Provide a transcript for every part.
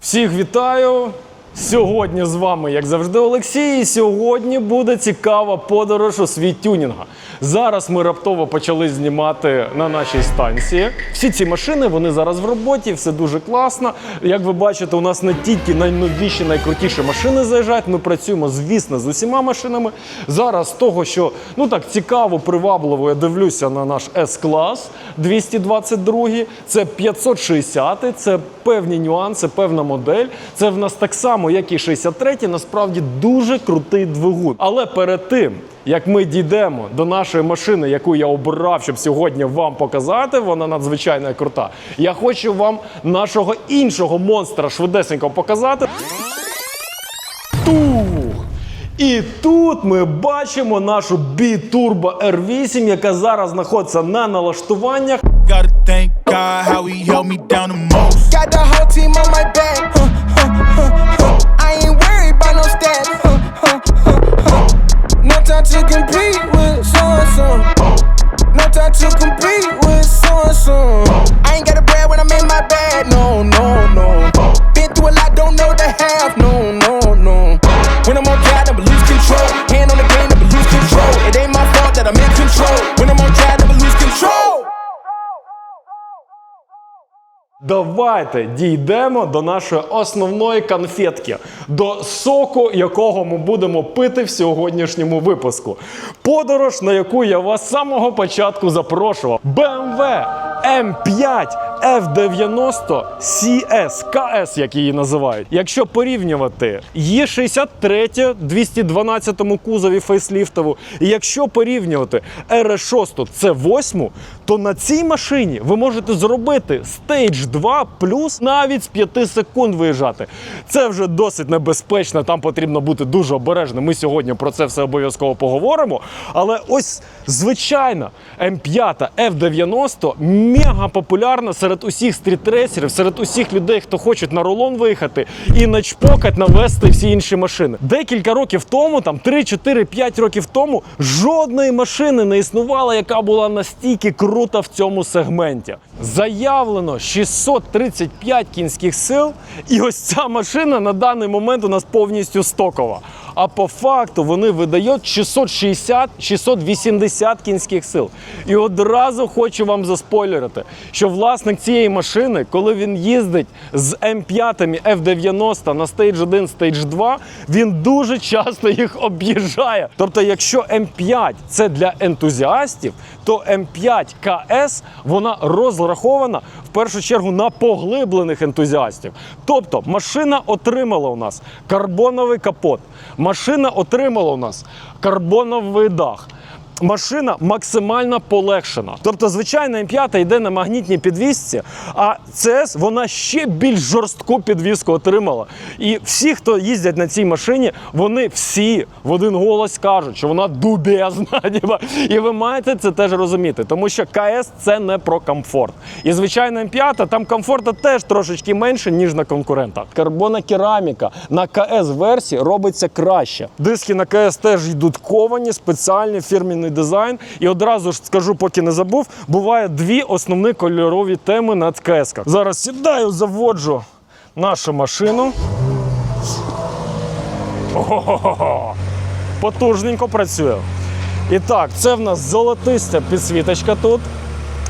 Всіх вітаю! Сьогодні з вами, як завжди, Олексій. І сьогодні буде цікава подорож у світ тюнінга. Зараз ми раптово почали знімати на нашій станції. Всі ці машини вони зараз в роботі, все дуже класно. Як ви бачите, у нас не тільки найновіші, найкрутіші машини заїжджають. Ми працюємо, звісно, з усіма машинами. Зараз того, що ну так цікаво, привабливо, я дивлюся на наш S-клас 222. Це 560, це певні нюанси, певна модель. Це в нас так само, як і 63, насправді дуже крутий двигун. Але перед тим. Як ми дійдемо до нашої машини, яку я обрав, щоб сьогодні вам показати, вона надзвичайно крута. Я хочу вам нашого іншого монстра швидесенько показати. Тух! І тут ми бачимо нашу B-Turbo R8, яка зараз знаходиться на налаштуваннях. God how he held me down the most. Got the whole team on my back. Huh, huh, huh. I ain't worried about no stats. No time to compete with so and so. No time to compete with so and so. Давайте дійдемо до нашої основної конфетки, до соку, якого ми будемо пити в сьогоднішньому випуску. Подорож, на яку я вас з самого початку запрошував. BMW M5 F90 CS, KS, як її називають. Якщо порівнювати є 63 212 кузові фейсліфтову, і якщо порівнювати RS6 C8, то на цій машині ви можете зробити Stage 2 плюс навіть з 5 секунд виїжджати. Це вже досить небезпечно, там потрібно бути дуже обережним. Ми сьогодні про це все обов'язково поговоримо. Але ось звичайна М5 F90 мега популярна серед усіх стрітрейсерів, серед усіх людей, хто хочуть на рулон виїхати і начпокать, навести всі інші машини. Декілька років тому, там 3, 4, 5 років тому, жодної машини не існувало, яка була настільки крута в цьому сегменті. Заявлено 635 кінських сил, і ось ця машина на даний момент у нас повністю стокова. А по факту вони видають 660-680 кінських сил. І одразу хочу вам заспойлерити, що власник цієї машини, коли він їздить з М5 F90 на Stage 1, Stage 2, він дуже часто їх об'їжджає. Тобто, якщо М5 це для ентузіастів, то М5 КС вона розрахована в першу чергу на поглиблених ентузіастів. Тобто машина отримала у нас карбоновий капот, машина отримала у нас карбоновий дах. Машина максимально полегшена. Тобто, звичайна М5 йде на магнітній підвісці, а CS вона ще більш жорстку підвіску отримала. І всі, хто їздять на цій машині, вони всі в один голос кажуть, що вона дубезна. І ви маєте це теж розуміти, тому що КС це не про комфорт. І звичайна М5 там комфорту теж трошечки менше, ніж на конкурентах. Карбона кераміка на КС версії робиться краще. Диски на КС теж йдуть ковані, спеціальні фірмінний дизайн. І одразу ж скажу, поки не забув, буває дві основні кольорові теми на КС. Зараз сідаю, заводжу нашу машину. Ого-го-го. Потужненько працює. І так, це в нас золотиста підсвіточка тут.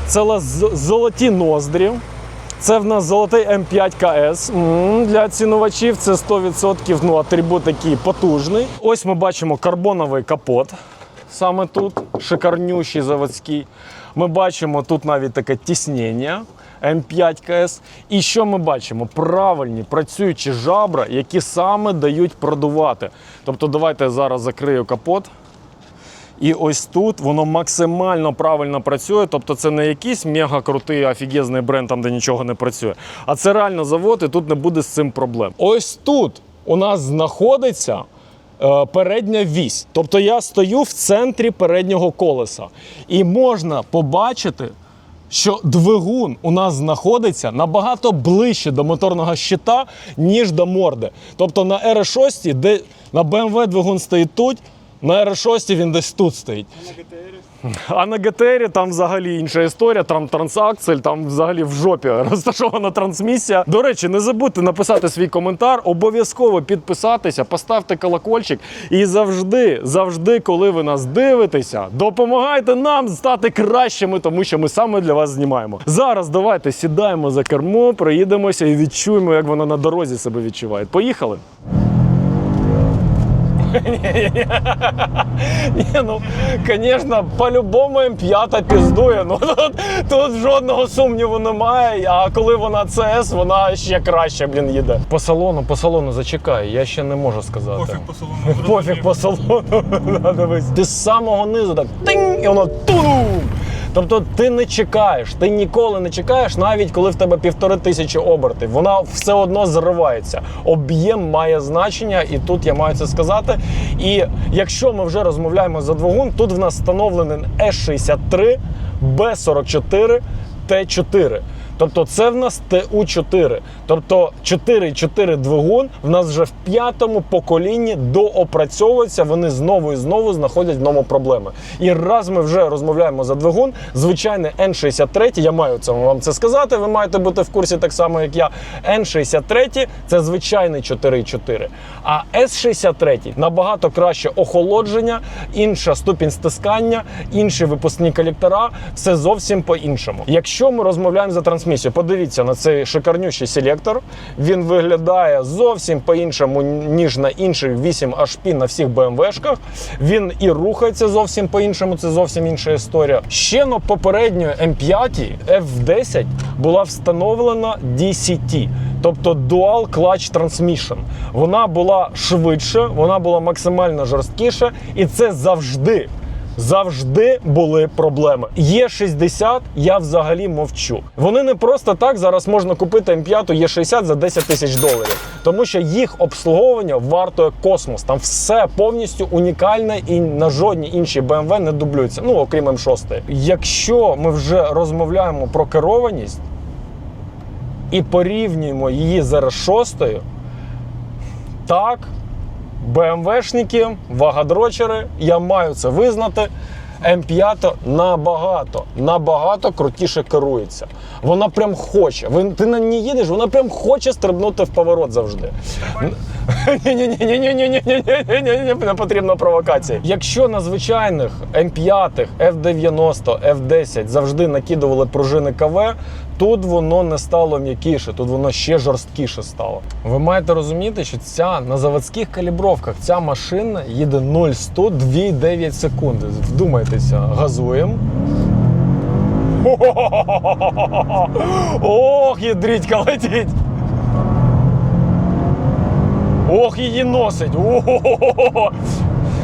Це золоті ноздрі. Це в нас золотий М5 КС. Для цінувачів це 100% ну, атрибут такий потужний. Ось ми бачимо карбоновий капот. Саме тут шикарнющий заводський. Ми бачимо тут навіть таке тіснення М5 КС. І що ми бачимо? Правильні працюючі жабра, які саме дають продувати. Тобто, давайте я зараз закрию капот. І ось тут воно максимально правильно працює. Тобто це не якийсь мега крутий офігезний бренд, там де нічого не працює. А це реально завод, і тут не буде з цим проблем. Ось тут у нас знаходиться. Е, Передня вісь. Тобто я стою в центрі переднього колеса. І можна побачити, що двигун у нас знаходиться набагато ближче до моторного щита, ніж до морди. Тобто на R6, де на BMW двигун стоїть тут, на R6 він десь тут стоїть. А на ГТРі там взагалі інша історія. Там трансаксель, там взагалі в жопі розташована трансмісія. До речі, не забудьте написати свій коментар, обов'язково підписатися, поставте колокольчик. І завжди, завжди, коли ви нас дивитеся, допомагайте нам стати кращими, тому що ми саме для вас знімаємо. Зараз давайте сідаємо за кермо, проїдемося і відчуємо, як вона на дорозі себе відчуває. Поїхали. Ні, ну, звісно, по-любому М5 піздує. Ну, тут, тут жодного сумніву немає. А коли вона ЦС, вона ще краще, блін, їде. По салону, по салону зачекай, я ще не можу сказати. Пофіг по салону. Пофіг по салону. Ти з самого низу так тинь, і воно тудум. Тобто ти не чекаєш, ти ніколи не чекаєш, навіть коли в тебе півтори тисячі обертів. Вона все одно зривається. Об'єм має значення, і тут я маю це сказати. І якщо ми вже розмовляємо за двигун, тут в нас встановлений С63, Б44, Т4. Тобто це в нас ТУ4. Тобто 4,4 двигун в нас вже в п'ятому поколінні доопрацьовується. Вони знову і знову знаходять в ньому проблеми. І раз ми вже розмовляємо за двигун, звичайний N63, я маю це вам це сказати. Ви маєте бути в курсі так само, як я. N63 це звичайний 4,4. А S63 набагато краще охолодження, інша ступінь стискання, інші випускні колектора, все зовсім по-іншому. Якщо ми розмовляємо за трансмісію, подивіться на цей шикарнющий селектор. Він виглядає зовсім по-іншому, ніж на інших 8 HP на всіх BMW-шках. Він і рухається зовсім по-іншому, це зовсім інша історія. Ще на попередньої М5 F10 була встановлена DCT. Тобто Dual Clutch Transmission. Вона була швидше, вона була максимально жорсткіша, і це завжди. Завжди були проблеми. Є 60, я взагалі мовчу. Вони не просто так зараз можна купити М5 є 60 за 10 тисяч доларів, тому що їх обслуговування вартує космос. Там все повністю унікальне і на жодній іншій BMW не дублюється. Ну окрім М6. Якщо ми вже розмовляємо про керованість і порівнюємо її з R6, так, БМВшники, вагадрочери, я маю це визнати. М5 набагато, набагато крутіше керується. Вона прям хоче. Ви- Ти на ній їдеш, вона прям хоче стрибнути в поворот завжди. Ні-ні-ні, не потрібна провокація. Якщо на звичайних М5, F90, F10 завжди накидували пружини КВ, тут воно не стало м'якіше, тут воно ще жорсткіше стало. Ви маєте розуміти, що ця на заводських калібровках ця машина їде 0-100 2,9 секунди. Вдумайтеся, газуємо. Ох, ядрітька летить! Ох, її носить.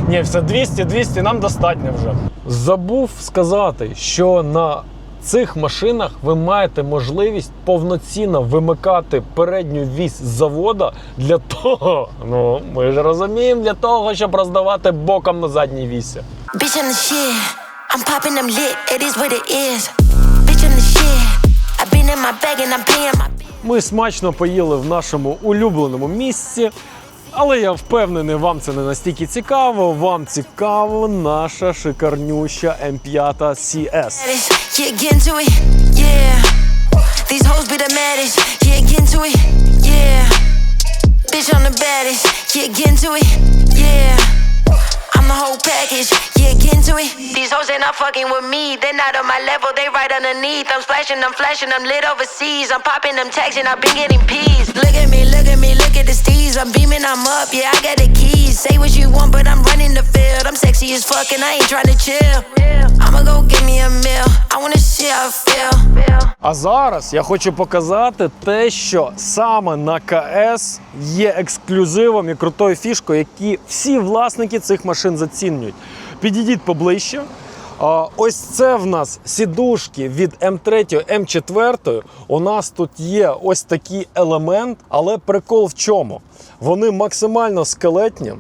Ні, все 200, 200, нам достатньо вже. Забув сказати, що на цих машинах ви маєте можливість повноцінно вимикати передню вісь з завода для того, ну ми ж розуміємо, для того, щоб роздавати боком на задній вісі. I'm popping them lit. It is what it is. Bitch, I'm the shit. i been in my bag and I'm paying my. Ми смачно поїли в нашому улюбленому місці. Але я впевнений, вам це не настільки цікаво. Вам цікаво наша шикарнюща М5 CS. These hoes ain't not fucking with me. They not on my level. They right underneath. I'm splashing, I'm flashing, I'm lit overseas. I'm popping them tags and I've been getting peas. Look at me, beaming, I'm up. Yeah, I got the keys. Say what you want, but I'm running the field. I'm sexy as fuck and I ain't trying to chill. I'ma go get me a meal. I wanna see how I feel. А зараз я хочу показати те, що саме на КС є ексклюзивом і крутою фішкою, які всі власники цих машин зацінюють. Підійдіть поближче. Ось це в нас сідушки від М3, М4. У нас тут є ось такий елемент, але прикол в чому? Вони максимально скелетні,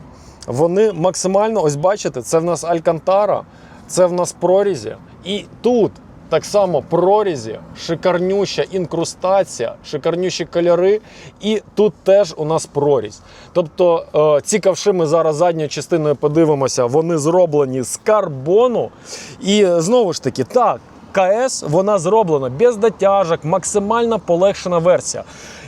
вони максимально, ось бачите, це в нас Алькантара, це в нас прорізі. І тут так само прорізі, шикарнюща інкрустація, шикарнющі кольори, і тут теж у нас прорізь. Тобто е, ці ковши ми зараз задньою частиною подивимося, вони зроблені з карбону. І е, знову ж таки, так. КС вона зроблена без дотяжок, максимально полегшена версія.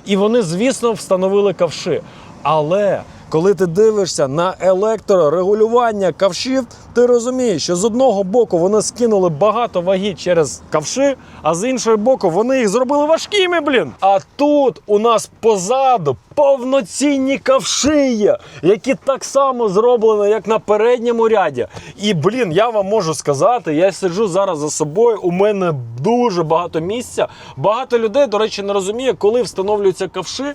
І вони, звісно, встановили ковши. Але коли ти дивишся на електрорегулювання ковшів, ти розумієш, що з одного боку вони скинули багато ваги через ковши, а з іншого боку вони їх зробили важкими, блін. А тут у нас позаду повноцінні ковши є, які так само зроблені, як на передньому ряді. І блін, я вам можу сказати, я сиджу зараз за собою. У мене дуже багато місця. Багато людей, до речі, не розуміє, коли встановлюються ковши,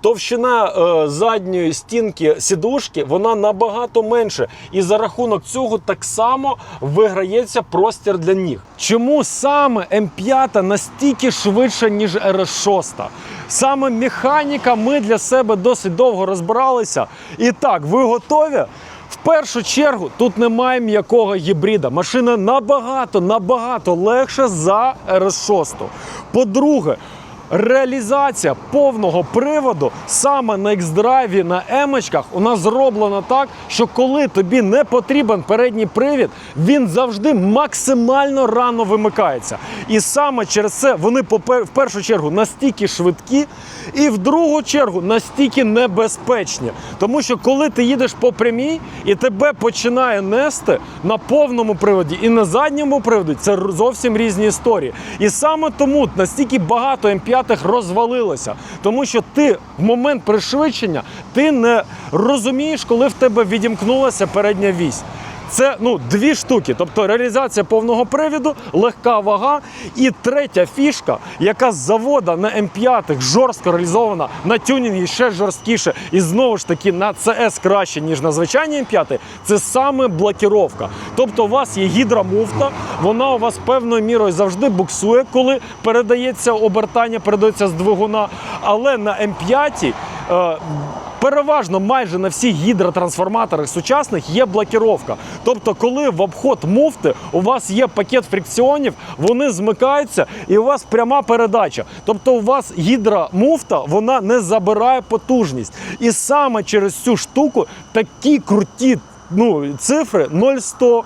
товщина е, задньої стінки сідушки вона набагато менше. І за рахунок цього так само виграється простір для ніг. Чому саме М5 настільки швидше, ніж RS6? Саме механіка ми для себе досить довго розбиралися. І так, ви готові? В першу чергу тут немає м'якого гібрида. Машина набагато, набагато легша за RS6. По-друге, реалізація повного приводу саме на X-Drive, на емочках у нас зроблена так, що коли тобі не потрібен передній привід, він завжди максимально рано вимикається. І саме через це вони в першу чергу настільки швидкі, і в другу чергу настільки небезпечні. Тому що коли ти їдеш по прямій і тебе починає нести на повному приводі і на задньому приводі, це зовсім різні історії. І саме тому настільки багато М5 розвалилося, тому що ти в момент пришвидшення ти не розумієш, коли в тебе відімкнулася передня вісь. Це ну дві штуки, тобто реалізація повного привіду, легка вага. І третя фішка, яка з завода на М5 жорстко реалізована на тюнінгі ще жорсткіше, і знову ж таки на CS краще, ніж на звичайній М5, це саме блокіровка. Тобто у вас є гідромуфта, вона у вас певною мірою завжди буксує, коли передається обертання, передається з двигуна. Але на М5 е, Переважно майже на всіх гідротрансформаторах сучасних є блокіровка. Тобто, коли в обход муфти у вас є пакет фрикціонів, вони змикаються і у вас пряма передача. Тобто, у вас гідромуфта вона не забирає потужність. І саме через цю штуку такі круті. Ну, цифри 0,100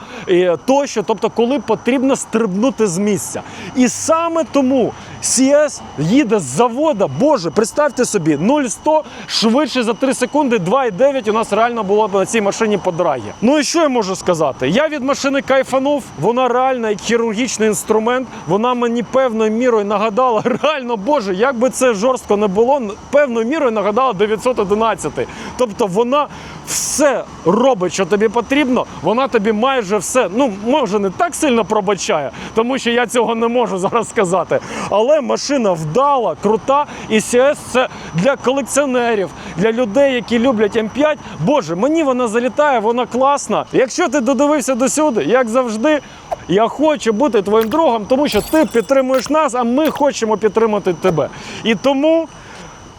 тощо, тобто, коли потрібно стрибнути з місця. І саме тому CS їде з завода. Боже, представте собі, 0,100 швидше за 3 секунди, 2,9 у нас реально було б на цій машині по драгі. Ну і що я можу сказати? Я від машини кайфанув, вона реально як хірургічний інструмент. Вона мені певною мірою нагадала, реально, Боже, як би це жорстко не було, певною мірою нагадала 911. Тобто вона все робить, що тобі потрібно, вона тобі майже все, ну може не так сильно пробачає, тому що я цього не можу зараз сказати. Але машина вдала, крута, і CS це для колекціонерів, для людей, які люблять М5. Боже, мені вона залітає, вона класна. Якщо ти додивився до сюди, як завжди, я хочу бути твоїм другом, тому що ти підтримуєш нас, а ми хочемо підтримати тебе. І тому.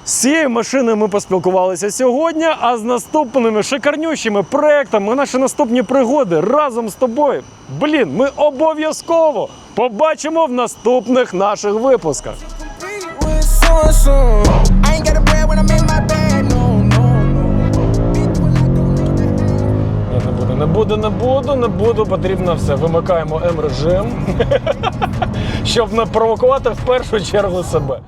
З цією машиною ми поспілкувалися сьогодні, а з наступними шикарнющими проектами, наші наступні пригоди разом з тобою. Блін, ми обов'язково побачимо в наступних наших випусках. Не буду, не буду, не буду. Потрібно все. Вимикаємо М режим, щоб не провокувати в першу чергу себе.